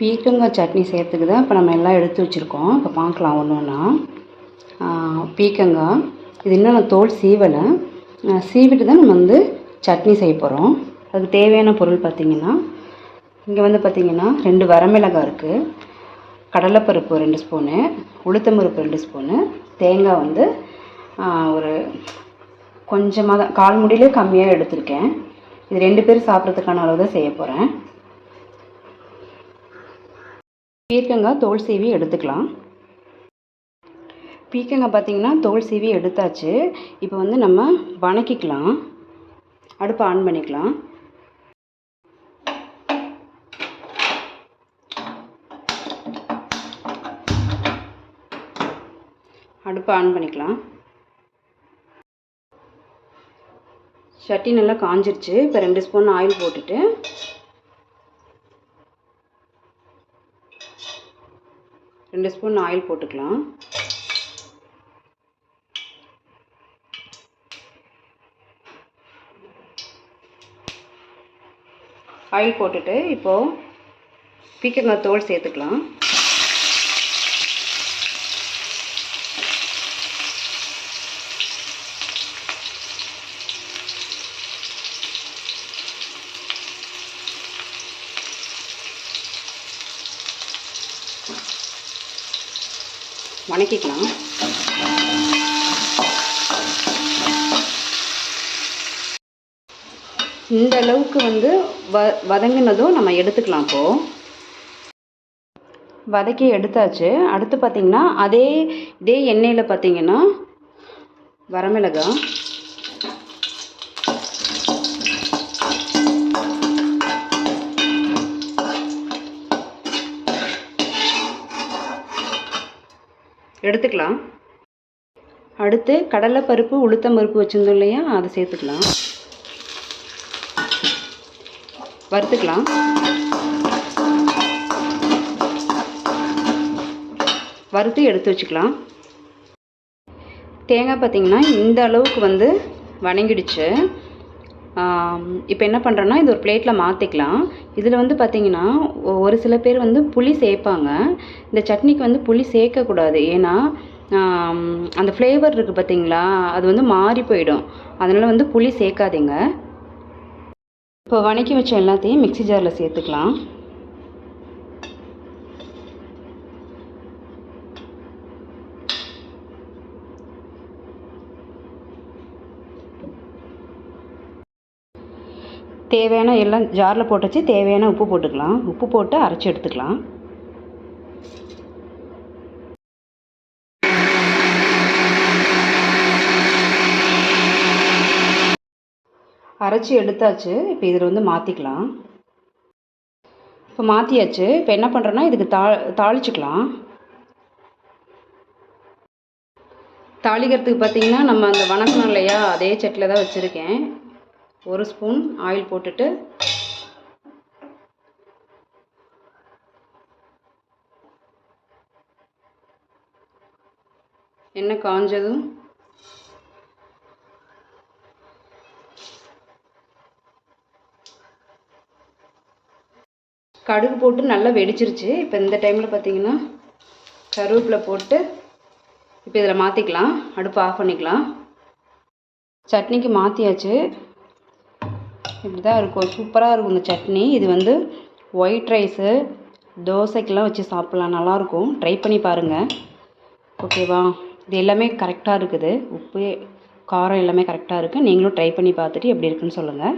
பீர்க்கங்காய் சட்னி செய்கிறதுக்கு தான் இப்போ நம்ம எல்லாம் எடுத்து வச்சுருக்கோம். இப்போ பார்க்கலாம் ஒன்று ஒன்றா பீர்க்கங்காய் இது இன்னும் நான் தோல் சீவலை. சீவிட்டு தான் நம்ம வந்து சட்னி செய்ய போகிறோம் அதுக்கு தேவையான பொருள் பார்த்திங்கன்னா இங்கே வந்து பார்த்திங்கன்னா ரெண்டு வரமிளகாய் இருக்குது கடலைப்பருப்பு ரெண்டு ஸ்பூனு உளுத்தம்பருப்பு ரெண்டு ஸ்பூனு தேங்காய் வந்து ஒரு கொஞ்சமாக தான் கால் முடியிலே கம்மியாக எடுத்திருக்கேன். இது ரெண்டு பேர் சாப்பிட்றதுக்கான அளவு தான் செய்ய போகிறேன் பீர்க்கங்காய் தோல் சீவி எடுத்துக்கலாம். பீர்க்கங்காய் பார்த்திங்கன்னா தோல் சீவி எடுத்தாச்சு. இப்போ வந்து நம்ம வணக்கிக்கலாம். அடுப்பை ஆன் பண்ணிக்கலாம். அடுப்பை ஆன் பண்ணிக்கலாம். சட்டி நல்லா காஞ்சிருச்சு. இப்போ ரெண்டு ஸ்பூன் ஆயில் போட்டுட்டு ரெண்டு ஸ்பூன் ஆயில் போட்டுக்கலாம். ஆயில் போட்டுட்டு இப்போது பீக்கங்காய் தோல் சேர்த்துக்கலாம். வணக்கிக்கலாம். இந்த அளவுக்கு வந்து வ வதங்கினதும் நம்ம எடுத்துக்கலாம் இப்போது வதக்கி எடுத்தாச்சு. அடுத்து பார்த்திங்கன்னா அதே இதே எண்ணெயில் பார்த்திங்கன்னா வரமிளகாய். எடுத்துக்கலாம். அடுத்து கடலைப்பருப்பு உளுத்தம் பருப்பு வச்சுருந்தோம் இல்லையா? அதை சேர்த்துக்கலாம். வறுத்துக்கலாம். வறுத்து எடுத்து வச்சுக்கலாம். தேங்காய் பார்த்திங்கன்னா இந்த அளவுக்கு வந்து வணங்கிடுச்சு. இப்போ என்ன பண்ணுறோன்னா இது ஒரு பிளேட்டில் மாற்றிக்கலாம் இதில் வந்து பார்த்திங்கன்னா ஒரு சில பேர் வந்து புளி சேர்ப்பாங்க இந்த சட்னிக்கு வந்து புளி சேர்க்கக்கூடாது ஏன்னா அந்த ஃப்ளேவர் இருக்குது பார்த்திங்களா அது வந்து மாறி போயிடும். அதனால் வந்து புளி சேர்க்காதீங்க இப்போ வணக்கி வச்ச எல்லாத்தையும் மிக்ஸி ஜாரில் சேர்த்துக்கலாம். தேவையான எல்லாம் ஜாரில் போட்டு வச்சு தேவையான உப்பு போட்டுக்கலாம். உப்பு போட்டு அரைச்சி எடுத்துக்கலாம். அரைச்சி எடுத்தாச்சு. இப்போ இதில் வந்து மாற்றிக்கலாம் இப்போ மாற்றியாச்சு இப்போ என்ன பண்ணுறோன்னா இதுக்கு தா தாளிச்சிக்கலாம். தாளிக்கிறதுக்கு பார்த்திங்கன்னா நம்ம அந்த வணக்கணும் இல்லையா அதே செட்டில் தான் வச்சுருக்கேன். ஒரு ஸ்பூன் ஆயில் போட்டுட்டு எண்ணெய் காஞ்சதும் கடுகு போட்டு நல்லா வெடிச்சிருச்சு. இப்போ இந்த டைமில் பார்த்தீங்கன்னா கருவேப்பிலை போட்டு இப்போ இதில் மாற்றிக்கலாம் அடுப்பு ஆஃப் பண்ணிக்கலாம். சட்னிக்கு மாற்றியாச்சு இப்படி தான் இருக்கும். சூப்பராக இருக்கும் இந்த சட்னி. இது வந்து ஒயிட் ரைஸு தோசைக்கெலாம் வச்சு சாப்பிட்லாம். நல்லாயிருக்கும் ட்ரை பண்ணி பாருங்கள் ஓகேவா இது எல்லாமே கரெக்டாக இருக்குது. உப்பு காரம் எல்லாமே கரெக்டாக இருக்குது நீங்களும் ட்ரை பண்ணி பார்த்துட்டு எப்படி இருக்குன்னு சொல்லுங்கள்